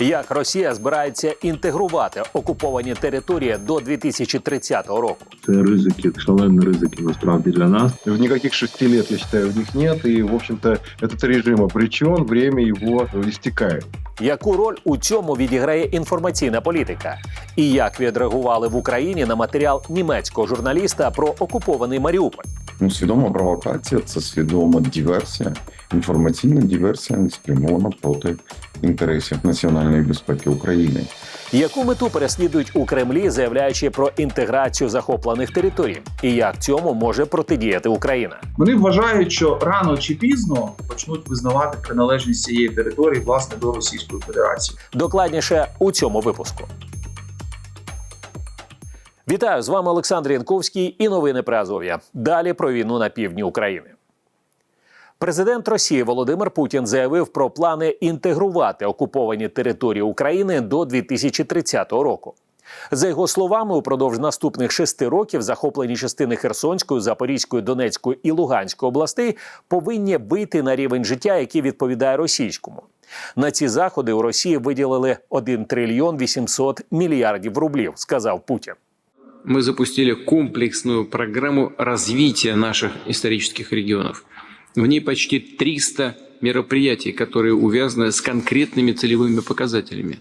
Як Росія збирається інтегрувати окуповані території до 2030 року? Це ризики, шалені ризики насправді для нас. В никаких шести лет, я считаю, в них нет. И, в общем-то, этот режим обречен, время его истекает. Яку роль у цьому відіграє інформаційна політика? І як відреагували в Україні на матеріал німецького журналіста про окупований Маріуполь? Ну, свідома провокація це свідома диверсія, інформаційна диверсія спрямована проти інтересів національної безпеки України. Яку мету переслідують у Кремлі, заявляючи про інтеграцію захоплених територій, і як цьому може протидіяти Україна? Вони вважають, що рано чи пізно почнуть визнавати приналежність цієї території власне до Російської Федерації. Докладніше у цьому випуску. Вітаю з вами Олександр Янковський і новини Азов'я. Далі про війну на півдні України. Президент Росії Володимир Путін заявив про плани інтегрувати окуповані території України до 2030 року. За його словами, упродовж наступних шести років захоплені частини Херсонської, Запорізької, Донецької і Луганської областей повинні вийти на рівень життя, який відповідає російському. На ці заходи у Росії виділили 1 трильйон 800 мільярдів рублів, сказав Путін. мы запустили комплексную программу развития наших исторических регионов. В ней почти 300 мероприятий, которые увязаны с конкретными целевыми показателями.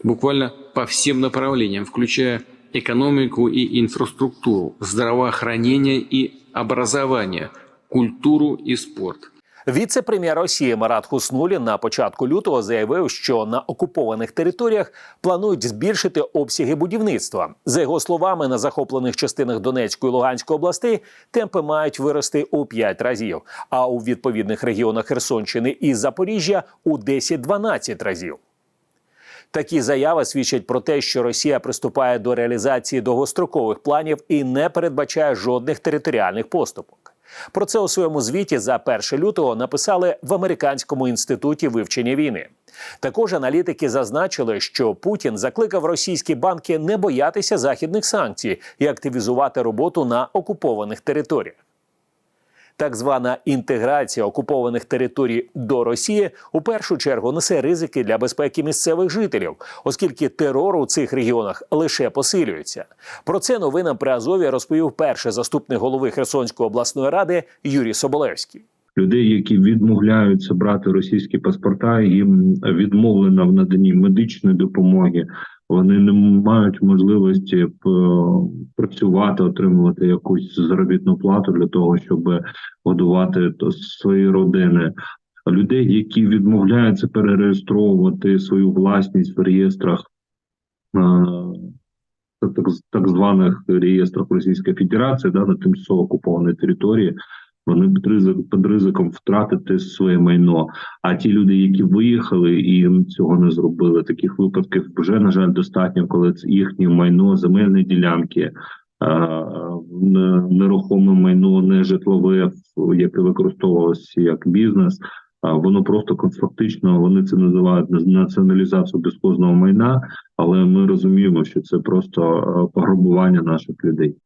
Буквально по всем направлениям, включая экономику и инфраструктуру, здравоохранение и образование, культуру и спорт – Віце-прем'єр Росії Марат Хуснулін на початку лютого заявив, що на окупованих територіях планують збільшити обсяги будівництва. За його словами, на захоплених частинах Донецької і Луганської областей темпи мають вирости у 5 разів, а у відповідних регіонах Херсонщини і Запоріжжя у 10-12 разів. Такі заяви свідчать про те, що Росія приступає до реалізації довгострокових планів і не передбачає жодних територіальних поступок. Про це у своєму звіті за 1 лютого написали в американському інституті вивчення війни. Також аналітики зазначили, що Путін закликав російські банки не боятися західних санкцій і активізувати роботу на окупованих територіях. Так звана інтеграція окупованих територій до Росії у першу чергу несе ризики для безпеки місцевих жителів, оскільки терор у цих регіонах лише посилюється. Про це новинам при Азові розповів перший заступник голови Херсонської обласної ради Юрій Соболевський. Людей, які відмовляються брати російські паспорта, їм відмовлено в наданні медичної допомоги. Вони не мають можливості е, працювати, отримувати якусь заробітну плату для того, щоб годувати свої родини. Людей, які відмовляються перереєстровувати свою власність в реєстрах е, так, так званих реєстрах Російської Федерації, да, на тимчасово окупованій території. Вони під ризик під ризиком втратити своє майно. А ті люди, які виїхали і цього не зробили, таких випадків вже на жаль достатньо, коли це їхнє майно, земельні ділянки, е, нерухоме майно, не житлове, яке використовувалося як бізнес. А воно просто фактично вони це називають націоналізацію безхозного майна, але ми розуміємо, що це просто е, пограбування наших людей.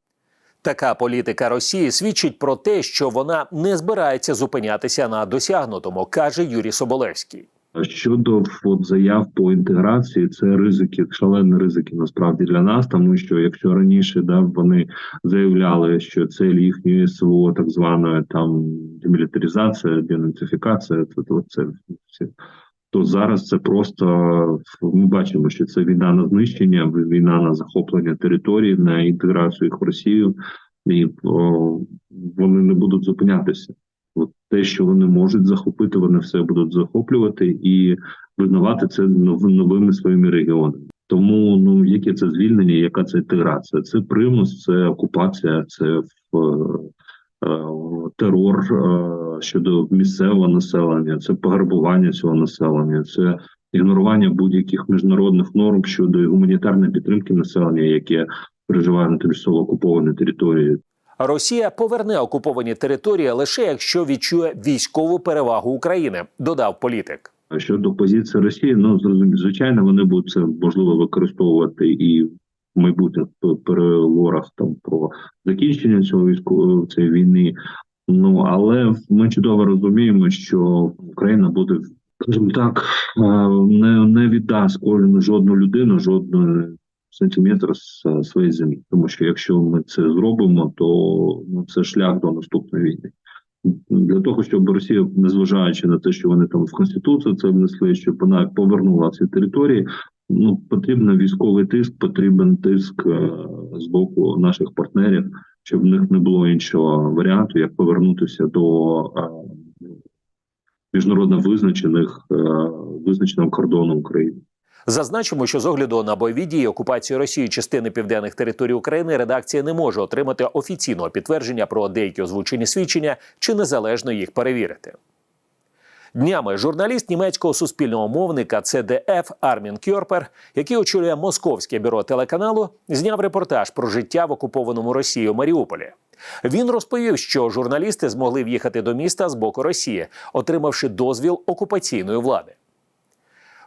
Така політика Росії свідчить про те, що вона не збирається зупинятися на досягнутому, каже Юрій Соболевський. Щодо от, заяв по інтеграції, це ризики, шалені ризики насправді для нас, тому що якщо раніше да вони заявляли, що цель їхньої СВО, так званої там демілітаризація, денацифікація, то, то це все. То зараз це просто ми бачимо, що це війна на знищення, війна на захоплення території, на інтеграцію їх в Росію, і о, вони не будуть зупинятися. От те, що вони можуть захопити, вони все будуть захоплювати і визнавати це нов, новими своїми регіонами. Тому ну яке це звільнення, яка це інтеграція? Це примус, це окупація, це в. Терор щодо місцевого населення, це пограбування цього населення, це ігнорування будь-яких міжнародних норм щодо гуманітарної підтримки населення, яке переживає на тимчасово окупованій території. Росія поверне окуповані території лише якщо відчує військову перевагу України, додав політик. Щодо позиції Росії, ну звичайно, вони будуть це можливо використовувати і майбутніх переговорах там про закінчення цього військової цієї війни. Ну але ми чудово розуміємо, що Україна буде так, не не віддасть жодну людину, жодного сантиметра з е, своєї землі. Тому що якщо ми це зробимо, то ну, це шлях до наступної війни. Для того, щоб Росія, незважаючи на те, що вони там в Конституцію це внесли, щоб вона повернула ці території, ну потрібен військовий тиск, потрібен тиск е, з боку наших партнерів, щоб в них не було іншого варіанту, як повернутися до е, міжнародно визначених е, визначеного кордону України. Зазначимо, що з огляду на бойові дії окупації Росії частини південних територій України редакція не може отримати офіційного підтвердження про деякі озвучені свідчення чи незалежно їх перевірити. Днями журналіст німецького суспільного мовника ЦДФ Армін Кьорпер, який очолює московське бюро телеканалу, зняв репортаж про життя в окупованому Росією Маріуполі. Він розповів, що журналісти змогли в'їхати до міста з боку Росії, отримавши дозвіл окупаційної влади.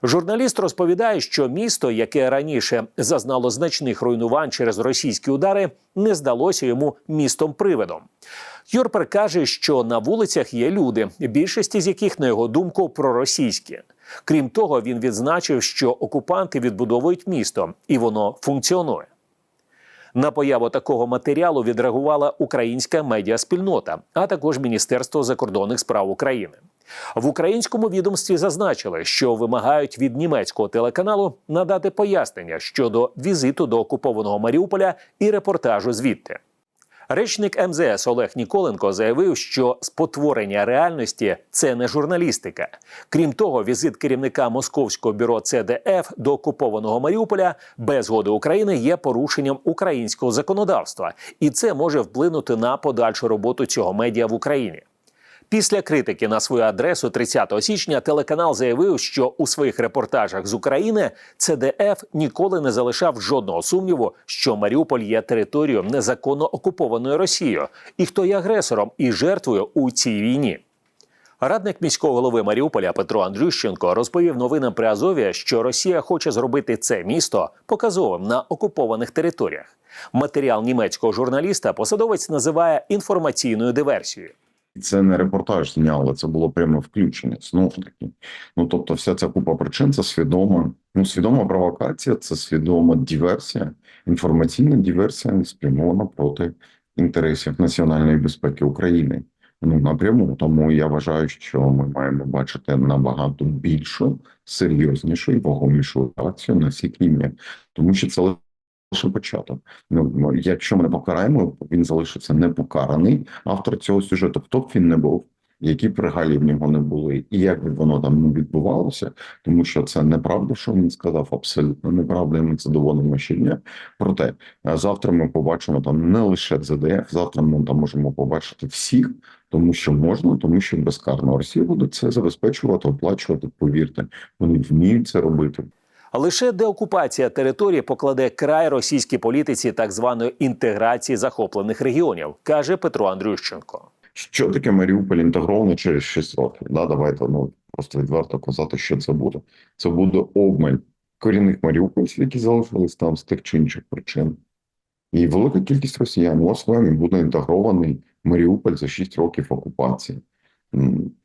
Журналіст розповідає, що місто, яке раніше зазнало значних руйнувань через російські удари, не здалося йому містом привидом. Юрпер каже, що на вулицях є люди, більшість з яких, на його думку, проросійські. Крім того, він відзначив, що окупанти відбудовують місто, і воно функціонує. На появу такого матеріалу відреагувала українська медіаспільнота, а також Міністерство закордонних справ України. В українському відомстві зазначили, що вимагають від німецького телеканалу надати пояснення щодо візиту до окупованого Маріуполя і репортажу звідти. Речник МЗС Олег Ніколенко заявив, що спотворення реальності це не журналістика. Крім того, візит керівника московського бюро ЦДФ до окупованого Маріуполя без згоди України є порушенням українського законодавства, і це може вплинути на подальшу роботу цього медіа в Україні. Після критики на свою адресу 30 січня телеканал заявив, що у своїх репортажах з України ЦДФ ніколи не залишав жодного сумніву, що Маріуполь є територією незаконно окупованою Росією, і хто є агресором і жертвою у цій війні. Радник міського голови Маріуполя Петро Андрющенко розповів новинам при Азові, що Росія хоче зробити це місто показовим на окупованих територіях. Матеріал німецького журналіста посадовець називає інформаційною диверсією. Це не репортаж зняли, це було пряме включення. Знов таки. Ну тобто, вся ця купа причин це свідома. Ну, свідома провокація, це свідома диверсія, інформаційна диверсія спрямована проти інтересів національної безпеки України. Ну напряму. Тому я вважаю, що ми маємо бачити набагато більшу, серйознішу і вагомішу реакцію на всі рівнях, тому що це лише початок. Ну якщо ми не покараємо, він залишиться непокараний. Автор цього сюжету, хто б він не був, які б регалії в нього не були, і як би воно там не відбувалося, тому що це неправда, що він сказав, абсолютно неправда, і ми це доводимо щодня. Проте е, завтра ми побачимо там не лише ЗДФ, завтра ми там можемо побачити всіх, тому що можна, тому що безкарно Росія буде це забезпечувати, оплачувати. Повірте, вони вміють це робити. Лише деокупація території покладе край російській політиці так званої інтеграції захоплених регіонів, каже Петро Андрющенко. Що таке Маріуполь інтегрований через 6 років? Да, давайте ну просто відверто казати, що це буде. Це буде обмаль корінних маріупольців, які залишились там з тих чи інших причин. І велика кількість росіян освоєм буде інтегрований Маріуполь за 6 років окупації.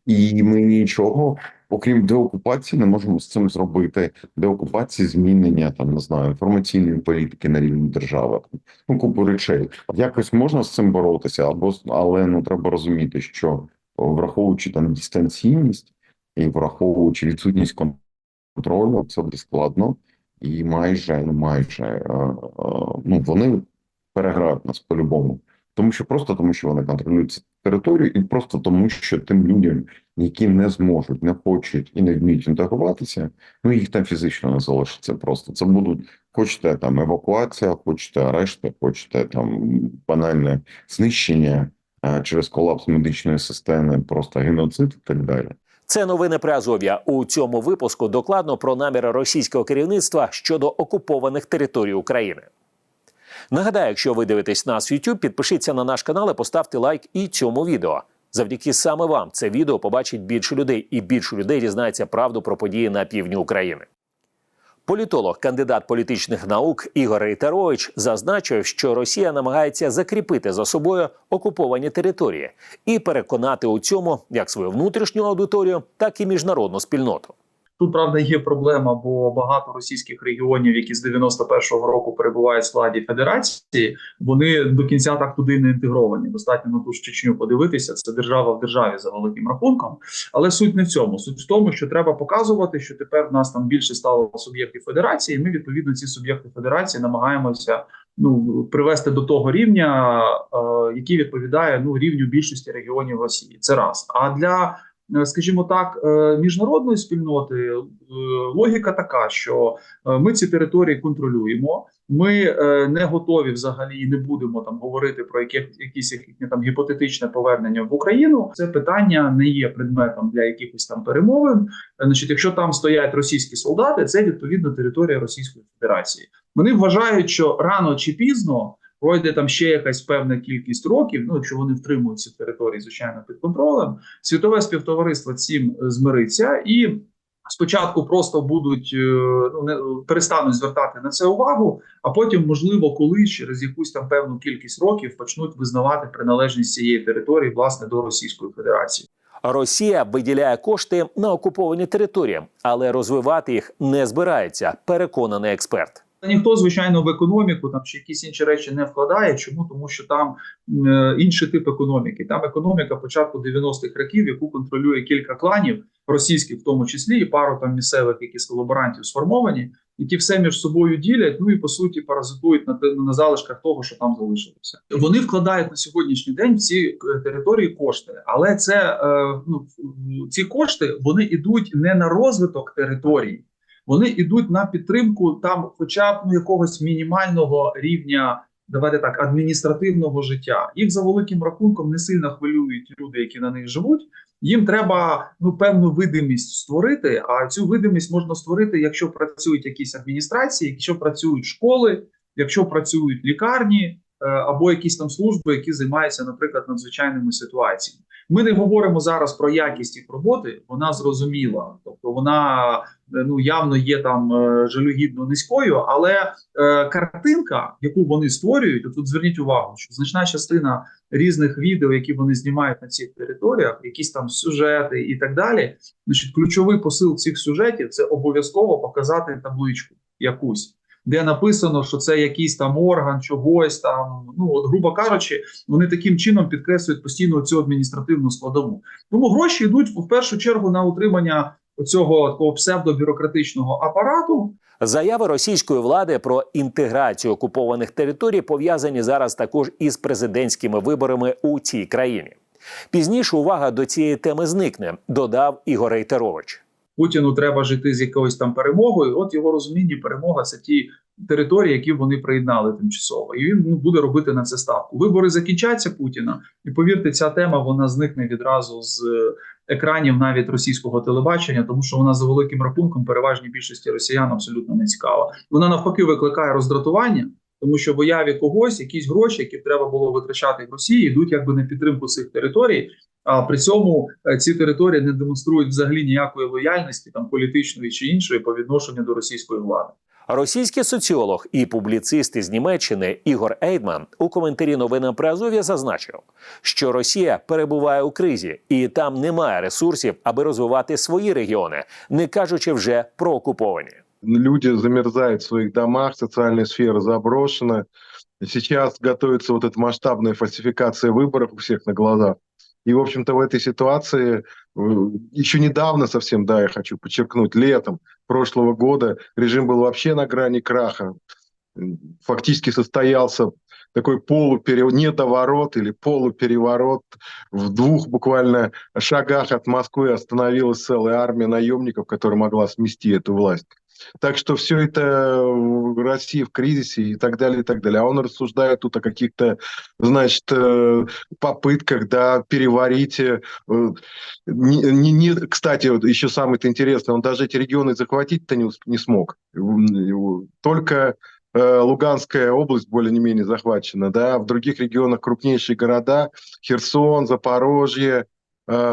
І ми нічого, окрім деокупації, не можемо з цим зробити. Деокупації, змінення там не знаю, інформаційної політики на рівні держави. Ну, купу речей. Якось можна з цим боротися, або але ну треба розуміти, що враховуючи там дистанційність і враховуючи відсутність контролю, це буде складно і майже ну майже е, е, ну вони переграють нас по-любому. Тому що просто тому, що вони контролюють цю територію, і просто тому, що тим людям, які не зможуть, не хочуть і не вміють інтегруватися, ну їх там фізично не залишиться. Просто це будуть хочете там евакуація, хочете арешти, хочете там банальне знищення е, через колапс медичної системи, просто геноцид і так далі. Це новини при Азов'я. У цьому випуску докладно про наміри російського керівництва щодо окупованих територій України. Нагадаю, якщо ви дивитесь нас в YouTube, підпишіться на наш канал і поставте лайк і цьому відео. Завдяки саме вам це відео побачить більше людей, і більше людей дізнається правду про події на півдні України. Політолог, кандидат політичних наук Ігор Рейтерович зазначив, що Росія намагається закріпити за собою окуповані території і переконати у цьому як свою внутрішню аудиторію, так і міжнародну спільноту. Тут правда є проблема, бо багато російських регіонів, які з 91-го року перебувають в складі федерації, вони до кінця так туди не інтегровані. Достатньо на ту ж Чечню подивитися. Це держава в державі за великим рахунком. Але суть не в цьому. Суть в тому, що треба показувати, що тепер в нас там більше стало суб'єктів федерації. і Ми відповідно ці суб'єкти федерації намагаємося ну привести до того рівня, е, який відповідає ну рівню більшості регіонів Росії. Це раз. А для скажімо так, е, міжнародної спільноти е, логіка така, що е, ми ці території контролюємо. Ми е, не готові взагалі і не будемо там говорити про яке, якісь їхнє там гіпотетичне повернення в Україну. Це питання не є предметом для якихось там перемовин. Е, Значить, якщо там стоять російські солдати, це відповідно територія Російської Федерації. Вони вважають, що рано чи пізно пройде там ще якась певна кількість років. Ну, якщо вони втримують ці території, звичайно, під контролем. Світове співтовариство цим е, змириться і. Спочатку просто будуть е, ну не перестануть звертати на це увагу, а потім, можливо, колись через якусь там певну кількість років почнуть визнавати приналежність цієї території власне до Російської Федерації. Росія виділяє кошти на окуповані території, але розвивати їх не збирається. Переконаний експерт. Ніхто, звичайно, в економіку там чи якісь інші речі не вкладає. Чому тому, що там е, інший тип економіки? Там економіка початку 90-х років, яку контролює кілька кланів російських, в тому числі і пару там місцевих, які з колаборантів сформовані, які все між собою ділять. Ну і по суті паразитують на на залишках того, що там залишилося. Вони вкладають на сьогоднішній день в ці е, території кошти, але це е, ну ці кошти вони йдуть не на розвиток території вони йдуть на підтримку там, хоча б ну, якогось мінімального рівня, давайте так, адміністративного життя. Їх за великим рахунком не сильно хвилюють люди, які на них живуть. Їм треба ну певну видимість створити. А цю видимість можна створити, якщо працюють якісь адміністрації, якщо працюють школи, якщо працюють лікарні або якісь там служби, які займаються, наприклад, надзвичайними ситуаціями. Ми не говоримо зараз про якість їх роботи, вона зрозуміла, тобто вона е, ну явно є там е, жалюгідно низькою, але е, картинка, яку вони створюють, от тут зверніть увагу, що значна частина різних відео, які вони знімають на цих територіях, якісь там сюжети і так далі. Значить, ключовий посил цих сюжетів це обов'язково показати табличку якусь. Де написано, що це якийсь там орган, чогось там. Ну грубо кажучи, вони таким чином підкреслюють постійно цю адміністративну складову. Тому гроші йдуть в першу чергу на утримання цього такого псевдобюрократичного апарату. Заяви російської влади про інтеграцію окупованих територій пов'язані зараз також із президентськими виборами у цій країні. Пізніше увага до цієї теми зникне, додав Ігор Рейтерович. Путіну треба жити з якоюсь там перемогою. От його розумінні перемога це ті території, які вони приєднали тимчасово, і він ну, буде робити на це ставку. Вибори закінчаться Путіна, і повірте, ця тема вона зникне відразу з е, екранів навіть російського телебачення, тому що вона за великим рахунком переважній більшості росіян абсолютно не цікава. Вона навпаки викликає роздратування. Тому що в уяві когось якісь гроші, які треба було витрачати в Росії, йдуть якби на підтримку цих територій, а при цьому е, ці території не демонструють взагалі ніякої лояльності, там політичної чи іншої, по відношенню до російської влади. Російський соціолог і публіцист із Німеччини Ігор Ейдман у коментарі новинам при Азов'я зазначив, що Росія перебуває у кризі, і там немає ресурсів, аби розвивати свої регіони, не кажучи вже про окуповані. Люди замерзают в своих домах, социальная сфера заброшена. Сейчас готовится вот эта масштабная фальсификация выборов у всех на глазах. И, в общем-то, в этой ситуации э, еще недавно совсем, да, я хочу подчеркнуть, летом прошлого года режим был вообще на грани краха. Фактически состоялся такой полупереворот, недоворот или полупереворот. В двух буквально шагах от Москвы остановилась целая армия наемников, которая могла смести эту власть. Так что все это в России в кризисе и так далее, и так далее. А он рассуждает тут о каких-то, значит, э, попытках, да, переварить. э, не- не- не- кстати, вот еще самое-то интересное, он даже эти регионы захватить-то не, не смог. Только э, Луганская область более-менее захвачена, да, в других регионах крупнейшие города, Херсон, Запорожье,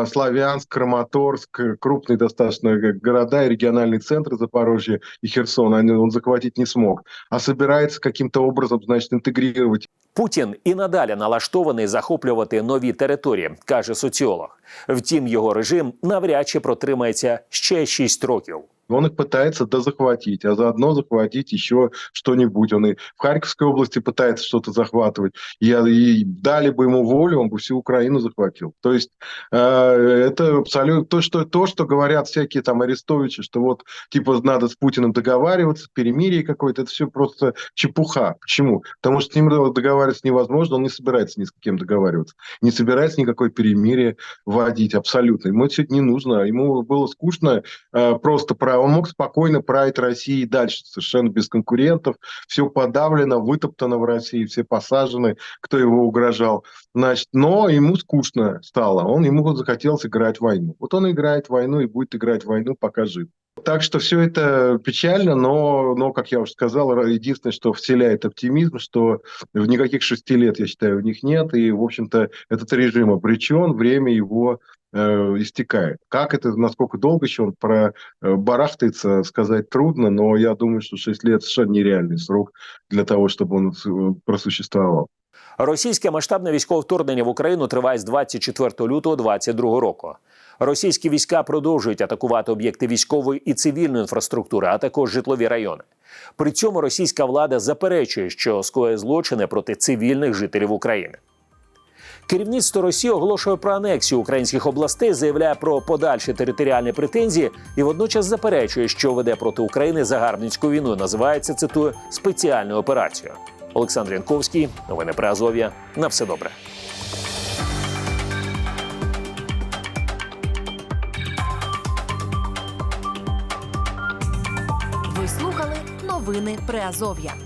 Славянск, Краматорск, э, крупные достаточно г- города и региональные центры Запорожья и Херсона, он захватить не смог. А собирается каким-то образом, значит, интегрировать Путін і надалі налаштований захоплювати нові території, каже соціолог. Втім, його режим навряд чи протримається ще 6 років. Он их пытается дозахватить, а заодно захватить еще что-нибудь. Он и в Харьковской области пытается что-то захватывать. И, и дали бы ему волю, он бы всю Украину захватил. То есть э, это абсолютно то что, то, что говорят всякие там арестовичи, что вот типа надо с Путиным договариваться, перемирие какое-то, это все просто чепуха. Почему? Потому что с ним договариваться невозможно, он не собирается ни с кем договариваться, не собирается никакое перемирие вводить абсолютно. Ему это не нужно, ему было скучно э, просто про он мог спокойно править Россией дальше, совершенно без конкурентов. Все подавлено, вытоптано в России, все посажены, кто его угрожал. Значит, но ему скучно стало. Он ему захотелось играть в войну. Вот он играет в войну и будет играть в войну, пока жив. Так что все это печально, но, но, как я уже сказал, единственное, что вселяет оптимизм, что никаких шести лет, я считаю, у них нет. И, в общем-то, этот режим обречен, время его э, истекает. Как это, насколько долго еще он про э, барахтается, сказать трудно, но я думаю, что 6 лет совершенно нереальный срок для того, чтобы он э, просуществовал. Російське масштабне військове вторгнення в Україну триває з 24 лютого 2022 року. Російські війська продовжують атакувати об'єкти військової і цивільної інфраструктури, а також житлові райони. При цьому російська влада заперечує, що скоює злочини проти цивільних жителів України. Керівництво Росії оголошує про анексію українських областей, заявляє про подальші територіальні претензії і водночас заперечує, що веде проти України загарбницьку війну. Називається цитую спеціальною операцією. Олександр Янковський, новини про Азов'я. На все добре. Приазов'я.